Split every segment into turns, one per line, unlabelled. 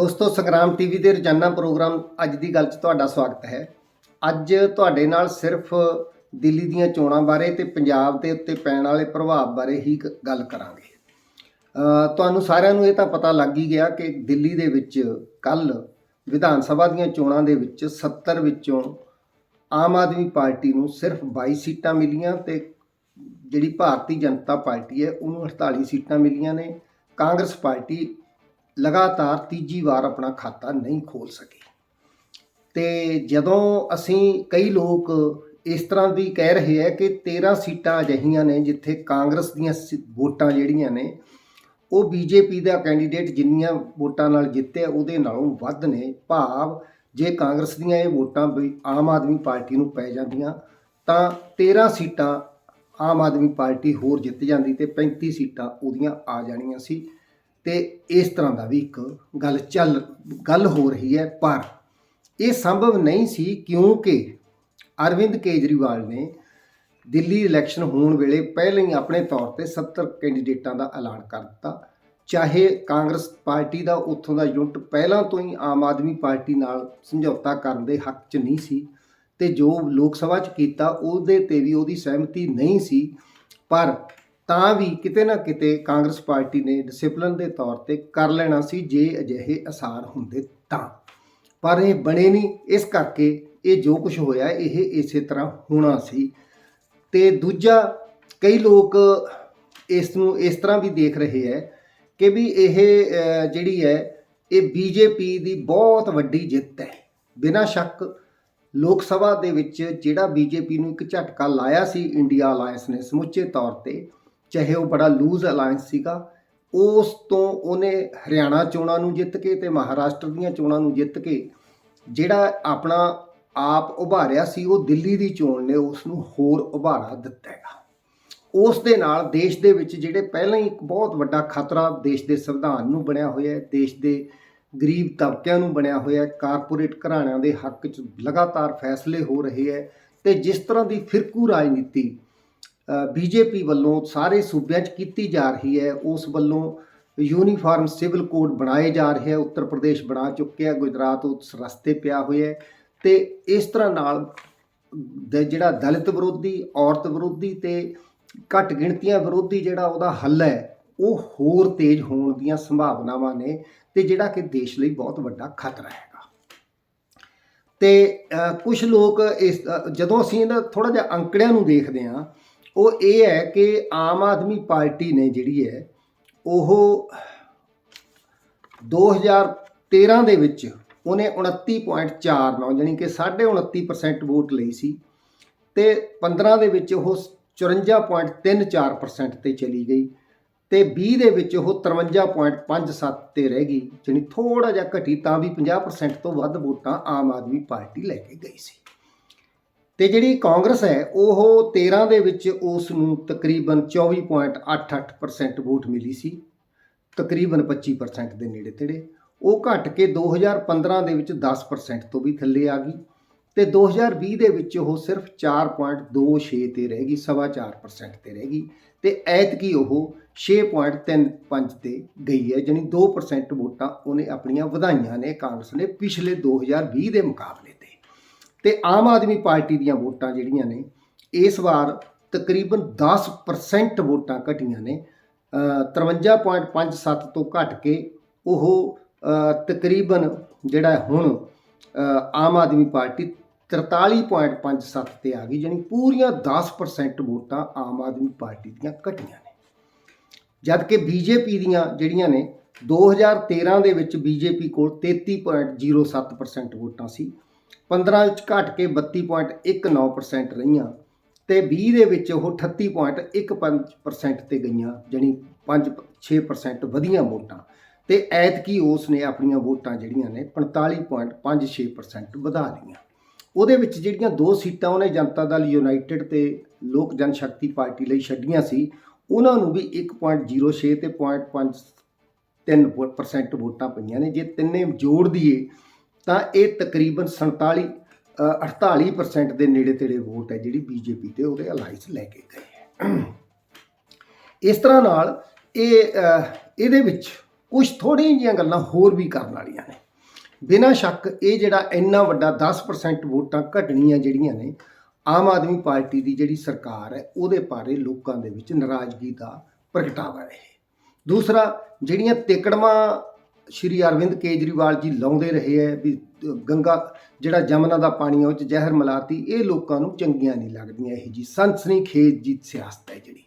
ਦੋਸਤੋ ਸੰਗਰਾਮ ਟੀਵੀ ਦੇ ਰੋਜ਼ਾਨਾ ਪ੍ਰੋਗਰਾਮ ਅੱਜ ਦੀ ਗੱਲ 'ਚ ਤੁਹਾਡਾ ਸਵਾਗਤ ਹੈ। ਅੱਜ ਤੁਹਾਡੇ ਨਾਲ ਸਿਰਫ ਦਿੱਲੀ ਦੀਆਂ ਚੋਣਾਂ ਬਾਰੇ ਤੇ ਪੰਜਾਬ ਦੇ ਉੱਤੇ ਪੈਣ ਵਾਲੇ ਪ੍ਰਭਾਵ ਬਾਰੇ ਹੀ ਗ- ਗੱਲ ਕਰਾਂਗੇ। ਤੁਹਾਨੂੰ ਸਾਰਿਆਂ ਨੂੰ ਇਹ ਤਾਂ ਪਤਾ ਲੱਗ ਹੀ ਗਿਆ ਕਿ ਦਿੱਲੀ ਦੇ ਵਿੱਚ ਕੱਲ ਵਿਧਾਨ ਸਭਾ ਦੀਆਂ ਚੋਣਾਂ ਦੇ ਵਿੱਚ 70 ਵਿੱਚੋਂ ਆਮ ਆਦਮੀ ਪਾਰਟੀ ਨੂੰ ਸਿਰਫ 22 ਸੀਟਾਂ ਮਿਲੀਆਂ ਤੇ ਜਿਹੜੀ ਭਾਰਤੀ ਜਨਤਾ ਪਾਰਟੀ ਹੈ, ਉਹਨੂੰ 48 ਸੀਟਾਂ ਮਿਲੀਆਂ ਨੇ। ਕਾਂਗਰਸ ਪਾਰਟੀ ਲਗਾਤਾਰ ਤੀਜੀ ਵਾਰ ਆਪਣਾ ਖਾਤਾ ਨਹੀਂ ਖੋਲ ਸਕੇ। ਤੇ ਜਦੋਂ ਅਸੀਂ ਕਈ ਲੋਕ ਇਸ ਤਰ੍ਹਾਂ ਵੀ ਕਹਿ ਰਹੇ ਹੈ ਕਿ 13 ਸੀਟਾਂ ਅਜਿਹੀਆਂ ਨੇ ਜਿੱਥੇ ਕਾਂਗਰਸ ਦੀਆਂ ਸੀ- ਵੋਟਾਂ ਜਿਹੜੀਆਂ ਨੇ, ਉਹ ਬੀਜੇਪੀ ਦਾ ਕੈਂਡੀਡੇਟ ਜਿੰਨੀਆਂ ਵੋਟਾਂ ਨਾਲ ਜਿੱਤਿਆ ਉਹਦੇ ਨਾਲੋਂ ਵੱਧ ਨੇ। ਭਾਵ ਜੇ ਕਾਂਗਰਸ ਦੀਆਂ ਇਹ ਵੋਟਾਂ ਵੀ ਆਮ ਆਦਮੀ ਪਾਰਟੀ ਨੂੰ ਪੈ ਜਾਂਦੀਆਂ, ਤਾਂ 13 ਸੀਟਾਂ ਆਮ ਆਦਮੀ ਪਾਰਟੀ ਹੋਰ ਜਿੱਤ ਜਾਂਦੀ ਤੇ 35 ਸੀਟਾਂ ਉਹਦੀਆਂ ਆ ਜਾਣੀਆਂ ਸੀ। ਤੇ ਇਸ ਤਰ੍ਹਾਂ ਦਾ ਵੀ ਇੱਕ ਗੱਲ ਚੱਲ, ਗੱਲ ਹੋ ਰਹੀ ਹੈ, ਪਰ ਇਹ ਸੰਭਵ ਨਹੀਂ ਸੀ ਕਿਉਂਕਿ ਅਰਵਿੰਦ ਕੇਜਰੀਵਾਲ ਨੇ ਦਿੱਲੀ ਇਲੈਕਸ਼ਨ ਹੋਣ ਵੇਲੇ ਪਹਿਲਾਂ ਹੀ ਆਪਣੇ ਤੌਰ ਤੇ 70 ਕੈਂਡੀਡੇਟਾਂ ਦਾ ਐਲਾਨ ਕਰ ਦਿੱਤਾ। ਚਾਹੇ ਕਾਂਗਰਸ ਪਾਰਟੀ ਦਾ ਉੱਥੋਂ ਦਾ ਯੂਨਿਟ ਪਹਿਲਾਂ ਤੋਂ ਹੀ ਆਮ ਆਦਮੀ ਪਾਰਟੀ ਨਾਲ ਸਮਝੌਤਾ ਕਰਨ ਦੇ ਹੱਕ 'ਚ ਨਹੀਂ ਸੀ ਤੇ ਜੋ ਲੋਕ ਸਭਾ 'ਚ ਕੀਤਾ, ਉਹਦੇ ਤੇ ਵੀ ਉਹਦੀ ਸਹਿਮਤੀ ਨਹੀਂ ਸੀ। ਪਰ ਤਾਂ ਵੀ ਕਿਤੇ ਨਾ ਕਿਤੇ ਕਾਂਗਰਸ ਪਾਰਟੀ ਨੇ ਡਿਸਪਲਿਨ ਦੇ ਤੌਰ ਤੇ ਕਰ ਲੈਣਾ ਸੀ ਜੇ ਅਜਿਹੇ ਅਸਾਰ ਹੁੰਦੇ ਤਾਂ। ਪਰ ਇਹ ਬਣੇ ਨਹੀਂ। ਇਸ ਕਰਕੇ ਇਹ ਜੋ ਕੁਝ ਹੋਇਆ, ਇਹ ਇਸੇ ਤਰ੍ਹਾਂ ਹੋਣਾ ਸੀ। ਤੇ ਦੂਜਾ, ਕਈ ਲੋਕ ਇਸ ਨੂੰ ਇਸ ਤਰ੍ਹਾਂ ਵੀ ਦੇਖ ਰਹੇ ਹੈ ਕਿ ਵੀ ਇਹ ਜਿਹੜੀ ਹੈ, ਇਹ ਬੀਜੇਪੀ ਦੀ ਬਹੁਤ ਵੱਡੀ ਜਿੱਤ ਹੈ। ਬਿਨਾਂ ਸ਼ੱਕ ਲੋਕ ਸਭਾ ਦੇ ਵਿੱਚ ਜਿਹੜਾ ਬੀਜੇਪੀ ਨੂੰ ਇੱਕ ਝਟਕਾ ਲਾਇਆ ਸੀ, ਇੰਡੀਆ ਅਲਾਈਅੰਸ ਨੇ ਸਮੁੱਚੇ ਤੌਰ ਤੇ ਚਾਹੇ ਉਹ ਬੜਾ ਲੂਜ਼ ਅਲਾਈਅੰਸ ਸੀਗਾ, ਉਸ ਤੋਂ ਉਹਨੇ ਹਰਿਆਣਾ ਚੋਣਾਂ ਨੂੰ ਜਿੱਤ ਕੇ ਤੇ ਮਹਾਰਾਸ਼ਟਰ ਦੀਆਂ ਚੋਣਾਂ ਨੂੰ ਜਿੱਤ ਕੇ, ਜਿਹੜਾ ਆਪਣਾ ਆਪ ਉਭਾਰਿਆ ਸੀ, ਉਹ ਦਿੱਲੀ ਦੀ ਚੋਣ ਨੇ ਉਸ ਨੂੰ ਹੋਰ ਉਭਾਰਾ ਦਿੱਤਾ ਹੈਗਾ। ਉਸ ਦੇ ਨਾਲ ਦੇਸ਼ ਦੇ ਵਿੱਚ ਜਿਹੜੇ ਪਹਿਲਾਂ ਹੀ ਇੱਕ ਬਹੁਤ ਵੱਡਾ ਖਤਰਾ ਦੇਸ਼ ਦੇ ਸੰਵਿਧਾਨ ਨੂੰ ਬਣਿਆ ਹੋਇਆ ਹੈ, ਦੇਸ਼ ਦੇ ਗਰੀਬ ਤਬਕਿਆਂ ਨੂੰ ਬਣਿਆ ਹੋਇਆ ਹੈ, ਕਾਰਪੋਰੇਟ ਘਰਾਣਿਆਂ ਦੇ ਹੱਕ 'ਚ ਲਗਾਤਾਰ ਫੈਸਲੇ ਹੋ ਰਹੇ ਹੈ ਤੇ ਜਿਸ ਤਰ੍ਹਾਂ ਦੀ ਫਿਰਕੂ ਰਾਜਨੀਤੀ ਬੀਜੇਪੀ ਵੱਲੋਂ ਸਾਰੇ ਸੂਬਿਆਂ 'ਚ ਕੀਤੀ ਜਾ ਰਹੀ ਹੈ। ਉਸ ਵੱਲੋਂ ਯੂਨੀਫਾਰਮ ਸਿਵਲ ਕੋਡ ਬਣਾਏ ਜਾ ਰਹੇ ਹੈ ਉੱਤਰ ਪ੍ਰਦੇਸ਼ ਬਣਾ ਚੁੱਕਿਆ ਗੁਜਰਾਤ ਉਸ ਰਸਤੇ ਪਿਆ ਹੋਇਆ ਹੈ ਤੇ ਇਸ ਤਰ੍ਹਾਂ ਨਾਲ ਦ- ਜਿਹੜਾ ਦਲਿਤ ਵਿਰੋਧੀ, ਔਰਤ ਵਿਰੋਧੀ ਤੇ ਘੱਟ ਗਿਣਤੀਆਂ ਵਿਰੋਧੀ ਜਿਹੜਾ ਉਹਦਾ ਹੱਲ ਹੈ, ਉਹ ਹੋਰ ਤੇਜ਼ ਹੋਣ ਦੀਆਂ ਸੰਭਾਵਨਾਵਾਂ ਨੇ ਤੇ ਜਿਹੜਾ ਕਿ ਦੇਸ਼ ਲਈ ਬਹੁਤ ਵੱਡਾ ਖਤਰਾ ਹੈਗਾ। ਤੇ ਕੁਝ ਲੋਕ ਇਸ ਜਦੋਂ ਅਸੀਂ ਇਹਨਾਂ ਥੋੜਾ ਜਿਹਾ ਅੰਕੜਿਆਂ ਨੂੰ ਦੇਖਦੇ ਹਾਂ ਉਹ ਇਹ ਹੈ ਕਿ ਆਮ ਆਦਮੀ ਪਾਰਟੀ ਨੇ ਜਿਹੜੀ ਹੈ, ਉਹ 2013 ਦੇ ਵਿੱਚ ਉਹਨੇ 29.49 ਜਾਣੀ ਕਿ 29.5% ਵੋਟ ਲਈ ਸੀ ਤੇ 15 ਦੇ ਵਿੱਚ ਉਹ 54.34% ਤੇ ਚਲੀ ਗਈ ਤੇ 20 ਦੇ ਵਿੱਚ ਉਹ 53.57 ਤੇ ਰਹਿ ਗਈ, ਜਾਣੀ ਥੋੜਾ ਜਿਹਾ ਘਟੀ ਤਾਂ ਵੀ 50% ਤੋਂ ਵੱਧ ਵੋਟਾਂ ਆਮ ਆਦਮੀ ਪਾਰਟੀ ਲੈ ਕੇ ਗਈ ਸੀ। ਤੇ ਜਿਹੜੀ ਕਾਂਗਰਸ ਹੈ, ਉਹ 13 ਦੇ ਵਿੱਚ ਉਸ ਨੂੰ ਤਕਰੀਬਨ 24.88% ਵੋਟ ਮਿਲੀ ਸੀ। ਤਕਰੀਬਨ 25% ਦੇ ਨੇੜੇ ਤੇੜੇ ਉਹ ਘਟ ਕੇ 2015 ਦੇ ਵਿੱਚ 10% ਤੋਂ ਵੀ ਥੱਲੇ ਆ ਗਈ ਤੇ 2020 ਦੇ ਵਿੱਚ ਉਹ ਸਿਰਫ 4.26 ਤੇ ਰਹਿ ਗਈ, ਸਵਾ 4% ਤੇ ਰਹਿ ਗਈ ਤੇ ਐਤਕੀ ਉਹ 6.35 ਤੇ ਗਈ ਹੈ, ਜਾਣੀ 2% ਵੋਟਾਂ ਉਹਨੇ ਆਪਣੀਆਂ ਵਧਾਈਆਂ ਨੇ ਕਾਂਗਰਸ ਨੇ ਪਿਛਲੇ 2020 ਦੇ ਮੁਕਾਬਲੇ ਤੇ ਆਮ ਆਦਮੀ ਪਾਰਟੀ ਦੀਆਂ ਵੋਟਾਂ ਜਿਹੜੀਆਂ ਨੇ ਇਸ ਵਾਰ ਤਕਰੀਬਨ 10% ਵੋਟਾਂ ਘਟੀਆਂ ਨੇ। ਅ, 53.57 ਤੋਂ ਘਟ ਕੇ ਉਹ ਤਕਰੀਬਨ ਜਿਹੜਾ ਹੁਣ ਆਮ ਆਦਮੀ ਪਾਰਟੀ 43.57 ਤੇ ਆ ਗਈ ਯਾਨੀ ਪੂਰੀਆਂ 10% ਵੋਟਾਂ ਆਮ ਆਦਮੀ ਪਾਰਟੀ ਦੀਆਂ ਘਟੀਆਂ ਨੇ। ਜਦ ਕਿ ਬੀਜੇਪੀ ਦੀਆਂ ਜਿਹੜੀਆਂ ਨੇ 2013 ਦੇ ਵਿੱਚ ਬੀਜੇਪੀ ਕੋਲ 33.07% ਵੋਟਾਂ ਸੀ। 15 ਵਿੱਚ ਘਟ ਕੇ 32.19% ਰਹੀਆਂ ਤੇ 20 ਦੇ ਵਿੱਚ ਉਹ 38.15% ਤੇ ਗਈਆਂ, ਜਾਣੀ 5-6% ਵਧੀਆਂ ਵੋਟਾਂ। ਤੇ ਐਤਕੀ ਉਸ ਨੇ ਆਪਣੀਆਂ ਵੋਟਾਂ ਜਿਹੜੀਆਂ ਨੇ 45.56% ਵਧਾ ਲਈਆਂ। ਉਹਦੇ ਵਿੱਚ ਜਿਹੜੀਆਂ ਦੋ ਸੀਟਾਂ ਉਹਨੇ ਜਨਤਾ ਦਲ, ਯੂਨਾਈਟਿਡ ਤੇ ਲੋਕ ਜਨ ਸ਼ਕਤੀ ਪਾਰਟੀ ਲਈ ਛੱਡੀਆਂ ਸੀ, ਉਹਨਾਂ ਨੂੰ ਵੀ 1.06 ਤੇ 0.53% ਵੋਟਾਂ ਪਈਆਂ ਨੇ। ਜੇ ਤਿੰਨੇ ਜੋੜ ਦਈਏ ਤਾਂ ਇਹ ਤਕਰੀਬਨ 47 ਅ, 48% ਦੇ ਨੇੜੇ ਤੇੜੇ ਵੋਟ ਹੈ ਜਿਹੜੀ ਬੀਜੇਪੀ ਤੇ ਉਹਦੇ ਅਲਾਈਸ ਲੈ ਕੇ ਗਏ ਹੈ। ਇਸ ਤਰ੍ਹਾਂ ਨਾਲ ਇਹ ਇਹਦੇ ਵਿੱਚ ਕੁਝ ਥੋੜ੍ਹੀਆਂ ਜਿਹੀਆਂ ਗੱਲਾਂ ਹੋਰ ਵੀ ਕਰਨ ਵਾਲੀਆਂ ਨੇ। ਬਿਨਾਂ ਸ਼ੱਕ ਇਹ ਜਿਹੜਾ ਇੰਨਾ ਵੱਡਾ 10% ਵੋਟਾਂ ਘਟਣੀਆਂ ਜਿਹੜੀਆਂ ਨੇ ਆਮ ਆਦਮੀ ਪਾਰਟੀ ਦੀ ਜਿਹੜੀ ਸਰਕਾਰ ਹੈ ਉਹਦੇ ਬਾਰੇ ਲੋਕਾਂ ਦੇ ਵਿੱਚ ਨਾਰਾਜ਼ਗੀ ਦਾ ਪ੍ਰਗਟਾਵਾ ਹੈ ਦੂਸਰਾ ਜਿਹੜੀਆਂ ਤਿਕੜਮਾਂ ਸ਼੍ਰੀ ਅਰਵਿੰਦ ਕੇਜਰੀਵਾਲ ਜੀ ਲਾਉਂਦੇ ਰਹੇ ਹੈ ਵੀ ਗੰਗਾ, ਜਿਹੜਾ ਜਮਨਾ ਦਾ ਪਾਣੀ ਆ, ਉਹ ਚ ਜ਼ਹਿਰ ਮਿਲਾਤੀ, ਇਹ ਲੋਕਾਂ ਨੂੰ ਚੰਗੀਆਂ ਨਹੀਂ ਲੱਗਦੀਆਂ ਇਹ ਜੀ ਸੰਸਨੀ ਖੇਜ ਜੀ ਸਿਆਸਤ ਹੈ ਜਿਹੜੀ।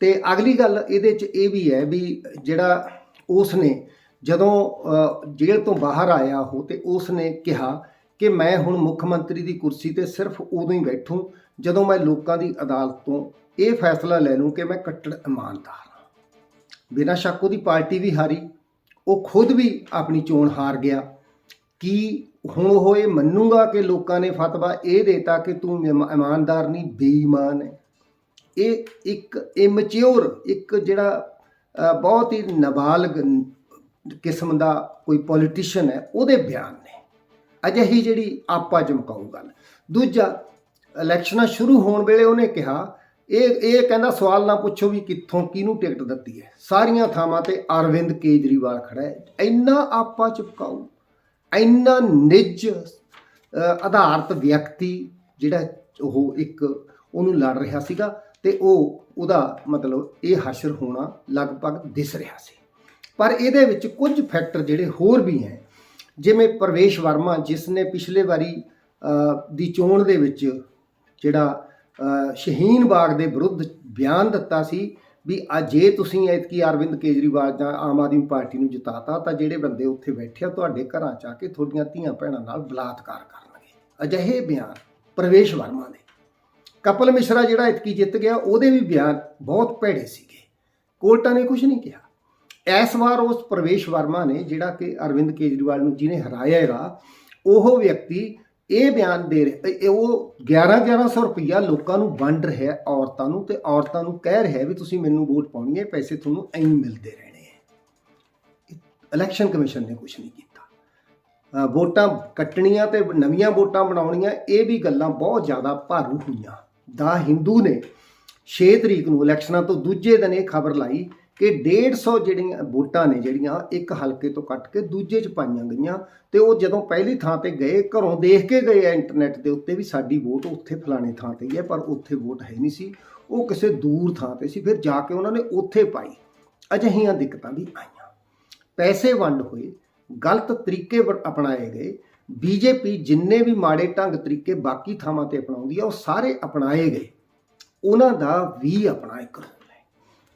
ਤੇ ਅਗਲੀ ਗੱਲ ਇਹਦੇ ਚ ਇਹ ਵੀ ਹੈ ਵੀ ਜਿਹੜਾ ਉਸ ਨੇ ਜਦੋਂ ਜੇਲ੍ਹ ਤੋਂ ਬਾਹਰ ਆਇਆ ਉਹ ਤੇ ਉਸ ਨੇ ਕਿਹਾ ਕਿ ਮੈਂ ਹੁਣ ਮੁੱਖ ਮੰਤਰੀ ਦੀ ਕੁਰਸੀ ਤੇ ਸਿਰਫ ਉਦੋਂ ਹੀ ਬੈਠੂੰ ਜਦੋਂ ਮੈਂ ਲੋਕਾਂ ਦੀ ਅਦਾਲਤ ਤੋਂ ਇਹ ਫੈਸਲਾ ਲੈ ਲੂੰ ਕਿ ਮੈਂ ਕੱਟੜ ਇਮਾਨਦਾਰ ਹਾਂ। ਬਿਨਾਂ ਸ਼ੱਕ ਉਹਦੀ ਪਾਰਟੀ ਵੀ ਹਾਰੀ। ਉਹ ਖੁਦ ਵੀ ਆਪਣੀ ਚੋਣ ਹਾਰ ਗਿਆ। ਕੀ ਹੁਣ ਉਹ ਇਹ ਮੰਨੂਗਾ ਕਿ ਲੋਕਾਂ ਨੇ ਫਤਵਾ ਇਹ ਦੇਤਾ ਕਿ ਤੂੰ ਇਮ- ਇਮਾਨਦਾਰ ਨਹੀਂ, ਬੇਈਮਾਨ ਹੈ? ਇਹ ਇੱਕ ਇਮੈਚਿਓਰ ਇੱਕ ਜਿਹੜਾ ਬਹੁਤ ਹੀ ਨਾਬਾਲਗ ਕਿਸਮ ਦਾ ਕੋਈ ਪੋਲੀਟੀਸ਼ੀਅਨ ਹੈ, ਉਹਦੇ ਬਿਆਨ ਨੇ। ਅਜਿਹੀ ਜਿਹੜੀ ਆਪਾ ਚਮਕਾਊ ਗੱਲ। ਦੂਜਾ, ਇਲੈਕਸ਼ਨਾਂ ਸ਼ੁਰੂ ਹੋਣ ਵੇਲੇ ਉਹਨੇ ਕਿਹਾ ਇਹ ਇਹ ਕਹਿੰਦਾ ਸਵਾਲ ਨਾ ਪੁੱਛੋ ਵੀ ਕਿੱਥੋਂ ਕਿਹਨੂੰ ਟਿਕਟ ਦਿੱਤੀ ਹੈ। ਸਾਰੀਆਂ ਥਾਵਾਂ ਤੇ ਅਰਵਿੰਦ ਕੇਜਰੀਵਾਲ ਖੜਾ ਹੈ। ਇੰਨਾ ਆਪਾ ਚਮਕਾਊ ਇੰਨਾ ਨਿੱਜ ਅ, ਆਧਾਰਿਤ ਵਿਅਕਤੀ ਜਿਹੜਾ ਉਹ ਇੱਕ ਉਹਨੂੰ ਲੜ ਰਿਹਾ ਸੀਗਾ ਤੇ ਉਹ ਉਹਦਾ ਮਤਲਬ ਇਹ ਹਸ਼ਰ ਹੋਣਾ ਲਗਭਗ ਦਿਸ ਰਿਹਾ ਸੀ। ਪਰ ਇਹਦੇ ਵਿੱਚ ਕੁਝ ਫੈਕਟਰ ਜਿਹੜੇ ਹੋਰ ਵੀ ਹੈ। ਜਿਵੇਂ ਪ੍ਰਵੇਸ਼ ਵਰਮਾ ਜਿਸ ਨੇ ਪਿਛਲੇ ਵਾਰੀ ਦੀ ਚੋਣ ਦੇ ਵਿੱਚ ਜਿਹੜਾ ਸ਼ਹੀਨ ਬਾਗ ਦੇ ਵਿਰੁੱਧ ਬਿਆਨ ਦਿੱਤਾ ਸੀ ਵੀ ਆ ਜੇ ਤੁਸੀਂ ਐਤਕੀ ਅਰਵਿੰਦ ਕੇਜਰੀਵਾਲ ਜਾਂ ਆਮ ਆਦਮੀ ਪਾਰਟੀ ਨੂੰ ਜਿਤਾਤਾ ਤਾਂ ਜਿਹੜੇ ਬੰਦੇ ਉੱਥੇ ਬੈਠੇ ਆ ਤੁਹਾਡੇ ਘਰਾਂ ਚ ਆ ਕੇ ਤੁਹਾਡੀਆਂ ਧੀਆਂ ਭੈਣਾਂ ਨਾਲ ਬਲਾਤਕਾਰ ਕਰਨਗੇ। ਅਜਿਹੇ ਬਿਆਨ ਪ੍ਰਵੇਸ਼ ਵਰਮਾ ਦੇ। ਕਪਲ ਮਿਸ਼ਰਾ ਜਿਹੜਾ ਇਤਕੀ ਜਿੱਤ ਗਿਆ, ਉਹਦੇ ਵੀ ਬਿਆਨ ਬਹੁਤ ਭੈੜੇ ਸੀਗੇ। ਕੋਰਟਾਂ ਨੇ ਕੁਝ ਨਹੀਂ ਕਿਹਾ। ਇਸ ਵਾਰ ਉਸ ਪ੍ਰਵੇਸ਼ ਵਰਮਾ ਨੇ ਜਿਹੜਾ ਕਿ ਅਰਵਿੰਦ ਕੇਜਰੀਵਾਲ ਨੂੰ ਜਿਹਨੇ ਹਰਾਇਆ ਹੈਗਾ, ਉਹ ਵਿਅਕਤੀ ਇਹ ਬਿਆਨ ਦੇ ਰਿਹਾ ਇਹ ਉਹ 11 1100 ਰੁਪਈਆ ਲੋਕਾਂ ਨੂੰ ਵੰਡ ਰਿਹਾ ਔਰਤਾਂ ਨੂੰ ਤੇ ਔਰਤਾਂ ਨੂੰ ਕਹਿ ਰਿਹਾ ਵੀ ਤੁਸੀਂ ਮੈਨੂੰ ਵੋਟ ਪਾਉਣੀ ਹੈ ਪੈਸੇ ਤੁਹਾਨੂੰ ਐਂ ਮਿਲਦੇ ਰਹਿਣੇ ਹੈ। ਇਲੈਕਸ਼ਨ ਕਮਿਸ਼ਨ ਨੇ ਕੁਝ ਨਹੀਂ ਕੀਤਾ। ਵੋਟਾਂ ਕੱਟਣੀਆਂ ਤੇ ਨਵੀਆਂ ਵੋਟਾਂ ਬਣਾਉਣੀਆਂ, ਇਹ ਵੀ ਗੱਲਾਂ ਬਹੁਤ ਜ਼ਿਆਦਾ ਭਾਰੂ ਹੋਈਆਂ। ਦਾ ਹਿੰਦੂ ਨੇ 6 ਤਰੀਕ ਨੂੰ ਇਲੈਕਸ਼ਨਾਂ ਤੋਂ ਦੂਜੇ ਦਿਨ ਇਹ ਖਬਰ ਲਾਈ ਕਿ 150 ਜਿਹੜੀਆਂ ਵੋਟਾਂ ਨੇ ਜਿਹੜੀਆਂ, ਇੱਕ ਹਲਕੇ ਤੋਂ ਕੱਟ ਕੇ ਦੂਜੇ 'ਚ ਪਾਈਆਂ ਗਈਆਂ ਤੇ ਉਹ ਜਦੋਂ ਪਹਿਲੀ ਥਾਂ ਤੇ ਗਏ, ਘਰੋਂ ਦੇਖ ਕੇ ਗਏ ਆ ਇੰਟਰਨੈਟ ਦੇ ਉੱਤੇ ਵੀ ਸਾਡੀ ਵੋਟ ਉੱਥੇ ਫਲਾਣੇ ਥਾਂ ਤੇ ਹੀ ਹੈ, ਪਰ ਉੱਥੇ ਵੋਟ ਹੈ ਨਹੀਂ ਸੀ। ਉਹ ਕਿਸੇ ਦੂਰ ਥਾਂ ਤੇ ਸੀ, ਫਿਰ ਜਾ ਕੇ ਉਹਨਾਂ ਨੇ ਉੱਥੇ ਪਾਈ। ਅਜਿਹੀਆਂ ਦਿੱਕਤਾਂ ਵੀ ਆਈਆਂ। ਪੈਸੇ ਵੰਡ ਹੋਏ, ਗਲਤ ਤਰੀਕੇ ਅਪਣਾਏ ਗਏ। ਬੀਜੇਪੀ ਜਿੰਨੇ ਵੀ ਮਾੜੇ ਢੰਗ ਤਰੀਕੇ ਬਾਕੀ ਥਾਵਾਂ ਤੇ ਅਪਣਾਉਂਦੀ ਆ, ਉਹ ਸਾਰੇ ਅਪਣਾਏ ਗਏ। ਉਹਨਾਂ ਦਾ ਵੀ ਆਪਣਾ ਇੱਕ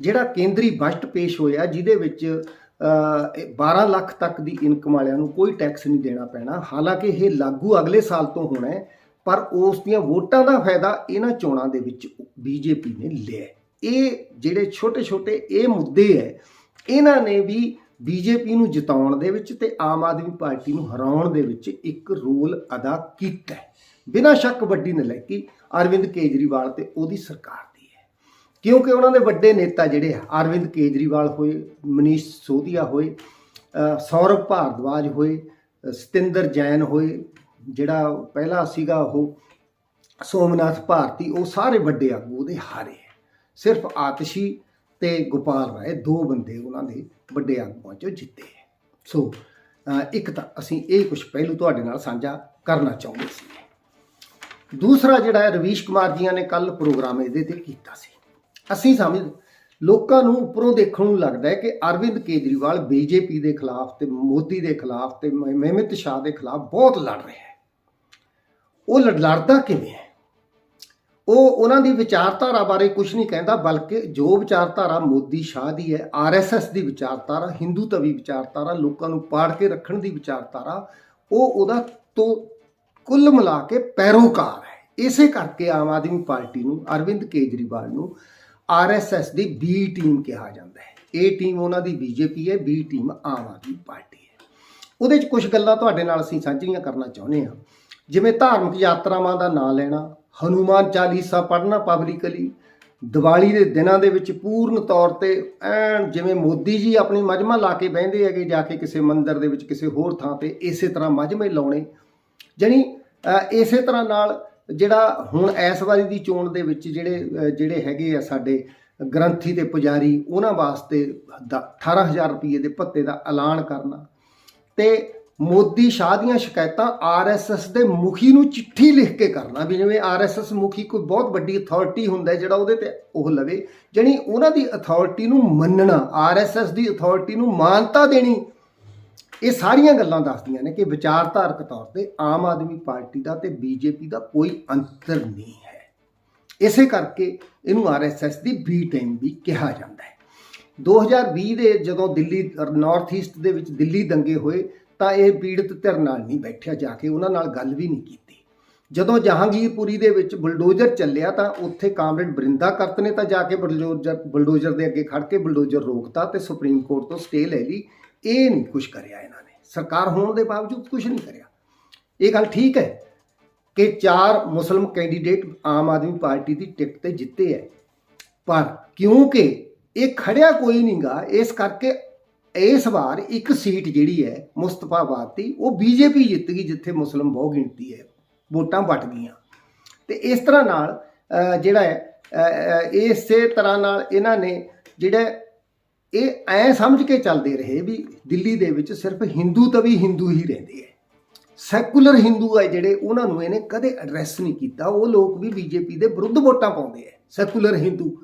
ਜਿਹੜਾ ਕੇਂਦਰੀ ਬਜਟ ਪੇਸ਼ ਹੋਇਆ ਜਿਹਦੇ ਵਿੱਚ ਅ, 12 ਲੱਖ ਤੱਕ ਦੀ ਇਨਕਮ ਵਾਲਿਆਂ ਨੂੰ ਕੋਈ ਟੈਕਸ ਨਹੀਂ ਦੇਣਾ ਪੈਣਾ। ਹਾਲਾਂਕਿ ਇਹ ਲਾਗੂ ਅਗਲੇ ਸਾਲ ਤੋਂ ਹੋਣਾ ਹੈ ਪਰ ਉਸ ਦੀਆਂ ਵੋਟਾਂ ਦਾ ਫਾਇਦਾ ਇਹਨਾਂ ਚੋਣਾਂ ਦੇ ਵਿੱਚ ਬੀਜੇਪੀ ਨੇ ਲਿਆ ਇਹ ਜਿਹੜੇ ਛੋਟੇ-ਛੋਟੇ ਇਹ ਮੁੱਦੇ ਹੈ ਇਹਨਾਂ ਨੇ ਵੀ ਬੀਜੇਪੀ ਨੂੰ ਜਿਤਾਉਣ ਦੇ ਵਿੱਚ ਤੇ ਆਮ ਆਦਮੀ ਪਾਰਟੀ ਨੂੰ ਹਰਾਉਣ ਦੇ ਵਿੱਚ ਇੱਕ ਰੋਲ ਅਦਾ ਕੀਤਾ ਬਿਨਾਂ ਸ਼ੱਕ ਵੱਡੀ ਨਲਾਇਕੀ ਅਰਵਿੰਦ ਕੇਜਰੀਵਾਲ ਤੇ ਉਹਦੀ ਸਰਕਾਰ ਕਿਉਂਕਿ ਉਹਨਾਂ ਦੇ ਵੱਡੇ ਨੇਤਾ ਜਿਹੜੇ ਆ ਅਰਵਿੰਦ ਕੇਜਰੀਵਾਲ ਹੋਏ ਮਨੀਸ਼ ਸੋਧੀਆ ਹੋਏ ਅ, ਸੌਰਵ ਭਾਰਦਵਾਜ ਹੋਏ ਸਤਿੰਦਰ ਜੈਨ ਹੋਏ ਜਿਹੜਾ ਪਹਿਲਾ ਸੀਗਾ ਉਹ ਸੋਮਨਾਥ ਭਾਰਤੀ ਉਹ ਸਾਰੇ ਵੱਡੇ ਆਗੂ ਉਹਦੇ ਹਾਰੇ ਸਿਰਫ ਆਤਸ਼ੀ ਤੇ ਗੋਪਾਲ ਰਾਏ ਦੋ ਬੰਦੇ ਉਹਨਾਂ ਦੇ ਵੱਡੇ ਆਗੂਆਂ ਚੋਂ ਜਿੱਤੇ ਸੋ ਇੱਕ ਤਾਂ ਅਸੀਂ ਇਹ ਕੁਝ ਪਹਿਲੂ ਤੁਹਾਡੇ ਨਾਲ ਸਾਂਝਾ ਕਰਨਾ ਚਾਹੁੰਦੇ ਸੀ। ਦੂਸਰਾ ਜਿਹੜਾ ਹੈ ਰਵੀਸ਼ ਕੁਮਾਰ ਜੀਆਂ ਨੇ ਕੱਲ ਪ੍ਰੋਗਰਾਮ ਇਹਦੇ ਤੇ ਕੀਤਾ ਸੀ। ਅਸੀਂ ਸਮਝ ਲੋਕਾਂ ਨੂੰ ਉੱਪਰੋਂ ਦੇਖਣ ਨੂੰ ਲੱਗਦਾ ਹੈ ਕਿ ਅਰਵਿੰਦ ਕੇਜਰੀਵਾਲ ਬੀਜੇਪੀ ਦੇ ਖਿਲਾਫ ਤੇ ਮੋਦੀ ਦੇ ਖਿਲਾਫ ਤੇ ਮ- ਮਹਿਮਤ ਸ਼ਾਹ ਦੇ ਖਿਲਾਫ ਬਹੁਤ ਲੜ ਰਿਹਾ ਹੈ। ਉਹ ਲੜ- ਲੜਦਾ ਕਿਵੇਂ ਹੈ? ਉਹ ਉਹਨਾਂ ਦੀ ਵਿਚਾਰਧਾਰਾ ਬਾਰੇ ਕੁਝ ਨਹੀਂ ਕਹਿੰਦਾ, ਬਲਕਿ ਜੋ ਵਿਚਾਰਧਾਰਾ ਮੋਦੀ ਸ਼ਾਹ ਦੀ ਹੈ ਆਰਐਸਐਸ ਦੀ ਵਿਚਾਰਧਾਰਾ ਹਿੰਦੂ ਤਵੀ ਵਿਚਾਰਧਾਰਾ, ਲੋਕਾਂ ਨੂੰ ਪਾੜ ਕੇ ਰੱਖਣ ਦੀ ਵਿਚਾਰਧਾਰਾ, ਉਹ ਉਹਦਾ ਤੋਂ ਕੁੱਲ ਮਿਲਾ ਕੇ ਪੈਰੋਕਾਰ ਹੈ। ਇਸੇ ਕਰਕੇ ਆਮ ਆਦਮੀ ਪਾਰਟੀ ਨੂੰ, ਅਰਵਿੰਦ ਕੇਜਰੀਵਾਲ ਨੂੰ ਆਰਐਸਐਸ ਦੀ ਬੀ ਟੀਮ ਕਿਹਾ ਜਾਂਦਾ ਹੈ। ਏ ਟੀਮ ਉਹਨਾਂ ਦੀ ਬੀਜੇਪੀ ਹੈ, B team Aam Aadmi party ਹੈ। ਉਹਦੇ 'ਚ ਕੁਝ ਗੱਲਾਂ ਤੁਹਾਡੇ ਨਾਲ ਅਸੀਂ ਸਾਂਝੀਆਂ ਕਰਨਾ ਚਾਹੁੰਦੇ ਹਾਂ। ਜਿਵੇਂ ਧਾਰਮਿਕ ਯਾਤਰਾਵਾਂ ਦਾ ਨਾਂ ਲੈਣਾ, ਹਨੂਮਾਨ ਚਾਲੀਸਾ ਪੜ੍ਹਨਾ ਪਬਲਿਕਲੀ ਦੀਵਾਲੀ ਦੇ ਦਿਨਾਂ ਦੇ ਵਿੱਚ ਪੂਰਨ ਤੌਰ ਤੇ ਐਨ ਜਿਵੇਂ ਮੋਦੀ ਜੀ ਆਪਣੀ ਮਜਮਾ ਲਾ ਕੇ ਬਹਿੰਦੇ ਹੈਗੇ, ਜਾ ਕੇ ਕਿਸੇ ਮੰਦਿਰ ਦੇ ਵਿੱਚ ਕਿਸੇ ਹੋਰ ਥਾਂ ਤੇ ਇਸੇ ਤਰ੍ਹਾਂ ਮਜਮੇ ਲਾਉਣੇ। ਜਾਣੀ ਇਸੇ ਤਰ੍ਹਾਂ ਨਾਲ ਜਿਹੜਾ ਹੁਣ ਇਸ ਵਾਰੀ ਦੀ ਚੋਣ ਦੇ ਵਿੱਚ ਜਿਹੜੇ ਜਿਹੜੇ ਹੈਗੇ ਆ ਸਾਡੇ ਗ੍ਰੰਥੀ ਤੇ ਪੁਜਾਰੀ, ਉਹਨਾਂ ਵਾਸਤੇ ਦ- 18000 ਰੁਪਏ ਦੇ ਭੱਤੇ ਦਾ ਐਲਾਨ ਕਰਨਾ। ਤੇ ਮੋਦੀ ਸ਼ਾਹ ਦੀਆਂ ਸ਼ਿਕਾਇਤਾਂ ਆਰਐਸਐਸ ਦੇ ਮੁਖੀ ਨੂੰ ਚਿੱਠੀ ਲਿਖ ਕੇ ਕਰਨਾ ਵੀ ਜਿਵੇਂ ਆਰਐਸਐਸ ਮੁਖੀ ਕੋਈ ਬਹੁਤ ਵੱਡੀ ਅਥਾਰਟੀ ਹੁੰਦਾ ਜਿਹੜਾ ਉਹਦੇ ਤੇ ਉਹ ਲਵੇ, ਜਾਣੀ ਉਹਨਾਂ ਦੀ ਅਥਾਰਟੀ ਨੂੰ ਮੰਨਣਾ ਆਰਐਸਐਸ ਦੀ ਅਥਾਰਟੀ ਨੂੰ ਮਾਨਤਾ ਦੇਣੀ ਇਹ ਸਾਰੀਆਂ ਗੱਲਾਂ ਦੱਸਦੀਆਂ ਨੇ ਕਿ ਵਿਚਾਰਧਾਰਕ ਤੌਰ ਤੇ ਆਮ ਆਦਮੀ ਪਾਰਟੀ ਦਾ ਤੇ ਬੀਜੇਪੀ ਦਾ ਕੋਈ ਅੰਤਰ ਨਹੀਂ ਹੈ। ਇਸੇ ਕਰਕੇ ਇਹਨੂੰ ਆਰਐਸਐਸ ਦੀ ਬੀ ਟੀਮ ਵੀ ਕਿਹਾ ਜਾਂਦਾ ਹੈ। 2020 ਦੇ ਜਦੋਂ ਦਿੱਲੀ ਨਾਰਥ ਈਸਟ ਦੇ ਵਿੱਚ ਦਿੱਲੀ ਦੰਗੇ ਹੋਏ, ਤਾਂ ਇਹ ਪੀੜਤ ਧਿਰ ਨਾਲ ਨਹੀਂ ਬੈਠਿਆ ਜਾ ਕੇ, ਉਹਨਾਂ ਨਾਲ ਗੱਲ ਵੀ ਨਹੀਂ ਕੀਤੀ। ਜਦੋਂ ਜਹਾਂਗੀਰਪੁਰੀ ਦੇ ਵਿੱਚ ਬਲਡੋਜਰ ਚੱਲਿਆ ਤਾਂ ਉੱਥੇ ਕਾਮਰੇਡ ਬਰਿੰਦਾ ਕਰਤ ਨੇ ਤਾਂ ਜਾ ਕੇ ਬਲਡੋਜਰ ਬਲਡੋਜਰ ਦੇ ਅੱਗੇ ਖੜ ਕੇ ਬਲਡੋਜਰ ਰੋਕਤਾ ਤੇ ਸੁਪਰੀਮ ਕੋਰਟ ਤੋਂ ਸਟੇ ਲੈ ਲਈ। ਇਹ ਨਹੀਂ ਕੁਝ ਕਰਿਆ ਇਹਨਾਂ ਨੇ। ਸਰਕਾਰ ਹੋਣ ਦੇ ਬਾਵਜੂਦ ਕੁਝ ਨਹੀਂ ਕਰਿਆ। ਇਹ ਗੱਲ ਠੀਕ ਹੈ ਕਿ ਚਾਰ ਮੁਸਲਮ ਕੈਂਡੀਡੇਟ ਆਮ ਆਦਮੀ ਪਾਰਟੀ ਦੀ ਟਿਕਟ ਤੇ ਜਿੱਤੇ ਹੈ। ਪਰ ਕਿਉਂਕਿ ਇਹ ਖੜਿਆ ਕੋਈ ਨਹੀਂਗਾ ਇਸ ਕਰਕੇ ਇਸ ਵਾਰ ਇੱਕ ਸੀਟ ਜਿਹੜੀ ਹੈ ਮੁਸਤਫਾਬਾਦ ਦੀ ਉਹ ਬੀਜੇਪੀ ਜਿੱਤ ਗਈ ਜਿੱਥੇ ਮੁਸਲਮ ਬਹੁ ਗਿਣਤੀ ਹੈ, ਵੋਟਾਂ ਵਟ ਗਈਆਂ। ਤੇ ਇਸ ਤਰ੍ਹਾਂ ਨਾਲ ਜਿਹੜਾ ਹੈ ਇਸੇ ਤਰ੍ਹਾਂ ਨਾਲ ਇਹਨਾਂ ਨੇ ਜਿਹੜਾ ਇਹ ਐ ਸਮਝ ਕੇ ਚੱਲਦੇ ਰਹੇ ਵੀ ਦਿੱਲੀ ਦੇ ਵਿੱਚ ਸਿਰਫ ਹਿੰਦੂ ਤਵੀ ਹਿੰਦੂ ਹੀ ਰਹਿੰਦੇ ਹੈ ਸੈਕੂਲਰ ਹਿੰਦੂ ਹੈ ਜਿਹੜੇ, ਉਹਨਾਂ ਨੂੰ ਇਹਨੇ ਕਦੇ ਐਡਰੈਸ ਨਹੀਂ ਕੀਤਾ। ਉਹ ਲੋਕ ਵੀ ਬੀਜੇਪੀ ਦੇ ਵਿਰੁੱਧ ਵੋਟਾਂ ਪਾਉਂਦੇ ਹੈ ਸੈਕੂਲਰ ਹਿੰਦੂ।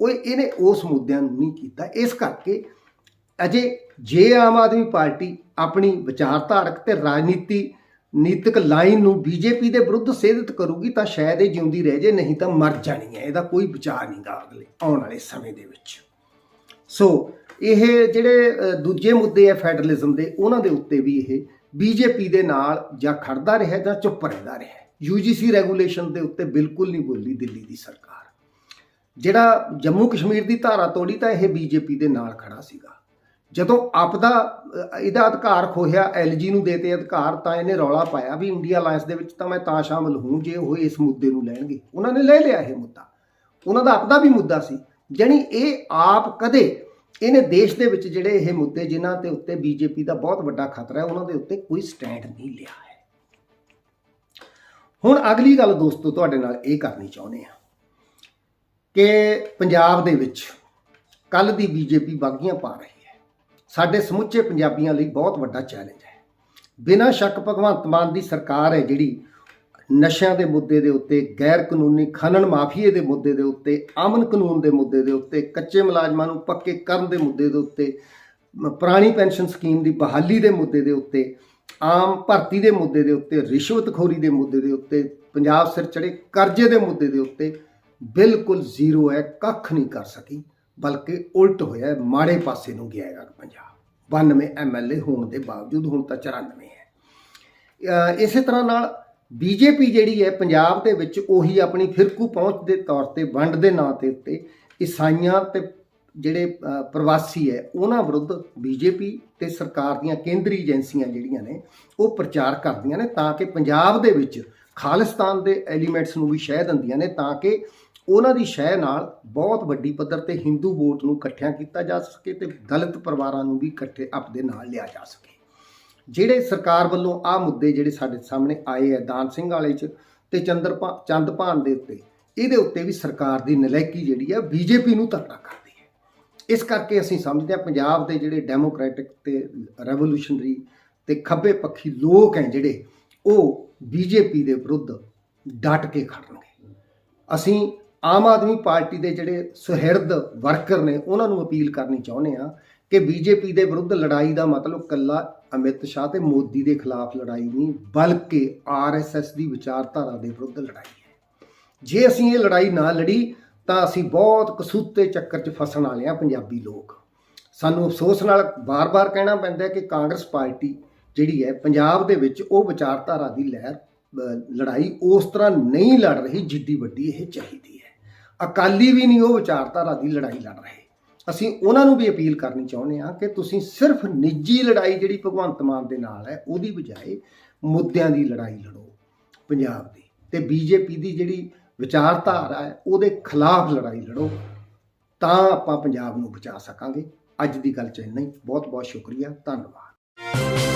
ਉਹ ਇਹਨੇ ਉਸ ਮੁੱਦਿਆਂ ਨੂੰ ਨਹੀਂ ਕੀਤਾ। ਇਸ ਕਰਕੇ ਅਜੇ ਜੇ ਆਮ ਆਦਮੀ ਪਾਰਟੀ ਆਪਣੀ ਵਿਚਾਰਧਾਰਕ ਤੇ ਰਾਜਨੀਤੀ, ਨੀਤਿਕ ਲਾਈਨ ਨੂੰ ਬੀਜੇਪੀ ਦੇ ਵਿਰੁੱਧ ਸੇਧਿਤ ਕਰੂਗੀ, ਤਾਂ ਸ਼ਾਇਦ ਇਹ ਜਿਉਂਦੀ ਰਹਿ ਜੇ, ਨਹੀਂ ਤਾਂ ਮਰ ਜਾਣੀ ਹੈ ਇਹਦਾ ਕੋਈ ਵਿਚਾਰ ਨਹੀਂਗਾ ਅਗਲੇ ਆਉਣ ਵਾਲੇ ਸਮੇਂ ਦੇ ਵਿੱਚ। ਸੋ ਇਹ ਜਿਹੜੇ ਦੂਜੇ ਮੁੱਦੇ ਆ ਫੈਡਰਲਿਜ਼ਮ ਦੇ, ਉਹਨਾਂ ਦੇ ਉੱਤੇ ਵੀ ਇਹ ਬੀਜੇਪੀ ਦੇ ਨਾਲ ਜਾਂ ਖੜਦਾ ਰਿਹਾ ਜਾਂ ਚੁੱਪ ਰਹਿੰਦਾ ਰਿਹਾ। ਯੂਜੀਸੀ ਰੈਗੂਲੇਸ਼ਨ ਦੇ ਉੱਤੇ ਬਿਲਕੁਲ ਨਹੀਂ ਬੋਲੀ ਦਿੱਲੀ ਦੀ ਸਰਕਾਰ। ਜਿਹੜਾ ਜੰਮੂ ਕਸ਼ਮੀਰ ਦੀ ਧਾਰਾ ਤੋੜੀ ਤਾਂ ਇਹ ਬੀਜੇਪੀ ਦੇ ਨਾਲ ਖੜਾ ਸੀਗਾ। ਜਦੋਂ ਆਪਦਾ ਇਹਦਾ ਅਧਿਕਾਰ ਖੋਹਿਆ ਐਲਜੀ ਨੂੰ ਦੇਤੇ ਅਧਿਕਾਰ, ਤਾਂ ਇਹਨੇ ਰੌਲਾ ਪਾਇਆ ਵੀ ਇੰਡੀਆ ਅਲਾਈਅੰਸ ਦੇ ਵਿੱਚ ਤਾਂ ਮੈਂ ਤਾਂ ਸ਼ਾਮਲ ਹੂੰ ਜੇ ਉਹ ਇਸ ਮੁੱਦੇ ਨੂੰ ਲੈਣਗੇ। ਉਹਨਾਂ ਨੇ ਲੈ ਲਿਆ ਇਹ ਮੁੱਦਾ। ਉਹਨਾਂ ਦਾ ਆਪਦਾ ਵੀ ਮੁੱਦਾ ਸੀ। ਜਾਣੀ ਇਹ ਆਪ ਕਦੇ ਇਹਨੇ ਦੇਸ਼ ਦੇ ਵਿੱਚ ਜਿਹੜੇ ਇਹ ਮੁੱਦੇ ਜਿਨ੍ਹਾਂ ਤੇ ਉੱਤੇ ਬੀਜੇਪੀ ਦਾ ਬਹੁਤ ਵੱਡਾ ਖਤਰਾ ਹੈ, ਉਹਨਾਂ ਦੇ ਉੱਤੇ ਕੋਈ ਸਟੈਂਡ ਨਹੀਂ ਲਿਆ ਹੈ। ਹੁਣ ਅਗਲੀ ਗੱਲ ਦੋਸਤੋ ਤੁਹਾਡੇ ਨਾਲ ਇਹ ਕਰਨੀ ਚਾਹੁੰਦੇ ਆ ਕਿ ਪੰਜਾਬ ਦੇ ਵਿੱਚ ਕੱਲ ਦੀ ਬੀਜੇਪੀ ਬਾਗੀਆਂ ਪਾ ਰਹੀ ਹੈ। ਸਾਡੇ ਸਮੁੱਚੇ ਪੰਜਾਬੀਆਂ ਲਈ ਬਹੁਤ ਵੱਡਾ ਚੈਲੰਜ ਹੈ। ਬਿਨਾਂ ਸ਼ੱਕ ਭਗਵੰਤ ਮਾਨ ਦੀ ਸਰਕਾਰ ਹੈ ਜਿਹੜੀ ਨਸ਼ਿਆਂ ਦੇ ਮੁੱਦੇ ਦੇ ਉੱਤੇ ਗੈਰ ਕਾਨੂੰਨੀ ਖਨਨ ਮਾਫੀਏ ਦੇ ਮੁੱਦੇ ਦੇ ਉੱਤੇ ਅਮਨ ਕਾਨੂੰਨ ਦੇ ਮੁੱਦੇ ਦੇ ਉੱਤੇ, ਕੱਚੇ ਮੁਲਾਜ਼ਮਾਂ ਨੂੰ ਪੱਕੇ ਕਰਨ ਦੇ ਮੁੱਦੇ ਦੇ ਉੱਤੇ ਪੁਰਾਣੀ ਪੈਨਸ਼ਨ ਸਕੀਮ ਦੀ ਬਹਾਲੀ ਦੇ ਮੁੱਦੇ ਦੇ ਉੱਤੇ, ਆਮ ਭਰਤੀ ਦੇ ਮੁੱਦੇ ਦੇ ਉੱਤੇ, ਰਿਸ਼ਵਤਖੋਰੀ ਦੇ ਮੁੱਦੇ ਦੇ ਉੱਤੇ, ਪੰਜਾਬ ਸਿਰ ਚੜੇ ਕਰਜ਼ੇ ਦੇ ਮੁੱਦੇ ਦੇ ਉੱਤੇ, ਬਿਲਕੁਲ ਜ਼ੀਰੋ ਹੈ, ਕੱਖ ਨਹੀਂ ਕਰ ਸਕੀ, ਬਲਕਿ ਉਲਟ ਹੋਇਆ ਮਾੜੇ ਪਾਸੇ ਨੂੰ ਗਿਆ ਹੈਗਾ ਪੰਜਾਬ। 92 ਐਮਐਲਏ ਹੋਣ ਦੇ ਬਾਵਜੂਦ ਹੁਣ ਤਾਂ 94 ਹੈ। ਇਸੇ ਤਰ੍ਹਾਂ ਨਾਲ ਬੀਜੇਪੀ ਜਿਹੜੀ ਹੈ ਪੰਜਾਬ ਦੇ ਵਿੱਚ ਉਹੀ ਆਪਣੀ ਫਿਰਕੂ ਪਹੁੰਚ ਦੇ ਤੌਰ ਤੇ, ਵੰਡ ਦੇ ਨਾਂ ਤੇ ਉੱਤੇ ਈਸਾਈਆਂ ਤੇ ਜਿਹੜੇ ਪ੍ਰਵਾਸੀ ਹੈ, ਉਹਨਾਂ ਵਿਰੁੱਧ ਬੀਜੇਪੀ ਤੇ ਸਰਕਾਰ ਦੀਆਂ ਕੇਂਦਰੀ ਏਜੰਸੀਆਂ ਜਿਹੜੀਆਂ ਨੇ, ਉਹ ਪ੍ਰਚਾਰ ਕਰਦੀਆਂ ਨੇ ਤਾਂ ਕਿ ਪੰਜਾਬ ਦੇ ਵਿੱਚ ਖਾਲਿਸਤਾਨ ਦੇ ਐਲੀਮੈਂਟਸ ਨੂੰ ਵੀ ਸ਼ਹਿ ਦਿੰਦੀਆਂ ਨੇ ਤਾਂ ਕਿ ਉਹਨਾਂ ਦੀ ਸ਼ਹਿ ਨਾਲ ਬਹੁਤ ਵੱਡੀ ਪੱਧਰ ਤੇ ਹਿੰਦੂ ਵੋਟ ਨੂੰ ਇਕੱਠਿਆਂ ਕੀਤਾ ਜਾ ਸਕੇ ਤੇ ਦਲਿਤ ਪਰਿਵਾਰਾਂ ਨੂੰ ਵੀ ਇਕੱਠੇ ਆਪਦੇ ਨਾਲ ਲਿਆ ਜਾ ਸਕੇ। ਜਿਹੜੇ ਸਰਕਾਰ ਵੱਲੋਂ ਆ ਮੁੱਦੇ ਜਿਹੜੇ ਸਾਡੇ ਸਾਹਮਣੇ ਆਏ ਆ, ਦਾਨ ਸਿੰਘ ਵਾਲੇ ਚ ਤੇ ਚੰਦਰਪਾ ਚੰਦਪਾਨ ਦੇ ਉੱਤੇ, ਇਹਦੇ ਉੱਤੇ ਵੀ ਸਰਕਾਰ ਦੀ ਨਲਾਇਕੀ ਜਿਹੜੀ ਆ ਬੀਜੇਪੀ ਨੂੰ ਧਰਨਾ ਕਰਦੀ ਹੈ। ਇਸ ਕਰਕੇ ਅਸੀਂ ਸਮਝਦੇ ਹਾਂ ਪੰਜਾਬ ਦੇ ਜਿਹੜੇ ਡੈਮੋਕ੍ਰੈਟਿਕ ਤੇ ਰੈਵੋਲੂਸ਼ਨਰੀ ਤੇ ਖੱਬੇ ਪੱਖੀ ਲੋਕ ਹੈ ਜਿਹੜੇ, ਉਹ ਬੀਜੇਪੀ ਦੇ ਵਿਰੁੱਧ ਡਟ ਕੇ ਖੜਨਗੇ। ਅਸੀਂ ਆਮ ਆਦਮੀ ਪਾਰਟੀ ਦੇ ਜਿਹੜੇ ਸੁਹਿਰਦ ਵਰਕਰ ਨੇ, ਉਹਨਾਂ ਨੂੰ ਅਪੀਲ ਕਰਨੀ ਚਾਹੁੰਦੇ ਆ ਕਿ ਬੀਜੇਪੀ ਦੇ ਵਿਰੁੱਧ ਲੜਾਈ ਦਾ ਮਤਲਬ ਕੱਲਾ ਅਮਿਤ ਸ਼ਾਹ ਤੇ ਮੋਦੀ ਦੇ ਖਿਲਾਫ ਲੜਾਈ ਨਹੀਂ, ਬਲਕਿ ਆਰਐਸਐਸ ਦੀ ਵਿਚਾਰਧਾਰਾ ਦੇ ਵਿਰੁੱਧ ਲੜਾਈ ਹੈ। ਜੇ ਅਸੀਂ ਇਹ ਲੜਾਈ ਨਾ ਲੜੀ, ਤਾਂ ਅਸੀਂ ਬਹੁਤ ਕਸੂਤੇ ਚੱਕਰ 'ਚ ਫਸਣ ਵਾਲੇ ਆ ਪੰਜਾਬੀ ਲੋਕ। ਸਾਨੂੰ ਅਫਸੋਸ ਨਾਲ ਬਾਰ-ਬਾਰ ਕਹਿਣਾ ਪੈਂਦਾ ਕਿ ਕਾਂਗਰਸ ਪਾਰਟੀ ਜਿਹੜੀ ਹੈ, ਪੰਜਾਬ ਦੇ ਵਿੱਚ ਉਹ ਵਿਚਾਰਧਾਰਾ ਦੀ ਲਹਿਰ ਲੜਾਈ ਉਸ ਤਰ੍ਹਾਂ ਨਹੀਂ ਲੜ ਰਹੀ ਜਿੱਡੀ ਵੱਡੀ ਇਹ ਚਾਹੀਦੀ ਹੈ। ਅਕਾਲੀ ਵੀ ਨਹੀਂ ਉਹ ਵਿਚਾਰਧਾਰਾ ਦੀ ਲੜਾਈ ਲੜ ਰਹੇ। ਅਸੀਂ ਉਹਨਾਂ ਨੂੰ ਵੀ ਅਪੀਲ ਕਰਨੀ ਚਾਹੁੰਦੇ ਹਾਂ ਕਿ ਤੁਸੀਂ ਸਿਰਫ ਨਿੱਜੀ ਲੜਾਈ ਜਿਹੜੀ ਭਗਵੰਤ ਮਾਨ ਦੇ ਨਾਲ ਹੈ, ਉਹਦੀ ਬਜਾਏ ਮੁੱਦਿਆਂ ਦੀ ਲੜਾਈ ਲੜੋ ਪੰਜਾਬ ਦੀ ਤੇ ਬੀਜੇਪੀ ਦੀ ਜਿਹੜੀ ਵਿਚਾਰਧਾਰਾ ਹੈ, ਉਹਦੇ ਖਿਲਾਫ ਲੜਾਈ ਲੜੋ, ਤਾਂ ਆਪਾਂ ਪੰਜਾਬ ਨੂੰ ਬਚਾ ਸਕਾਂਗੇ। ਅੱਜ ਦੀ ਗੱਲ ਚ ਇੰਨਾ ਹੀ। ਬਹੁਤ ਬਹੁਤ ਸ਼ੁਕਰੀਆ। ਧੰਨਵਾਦ।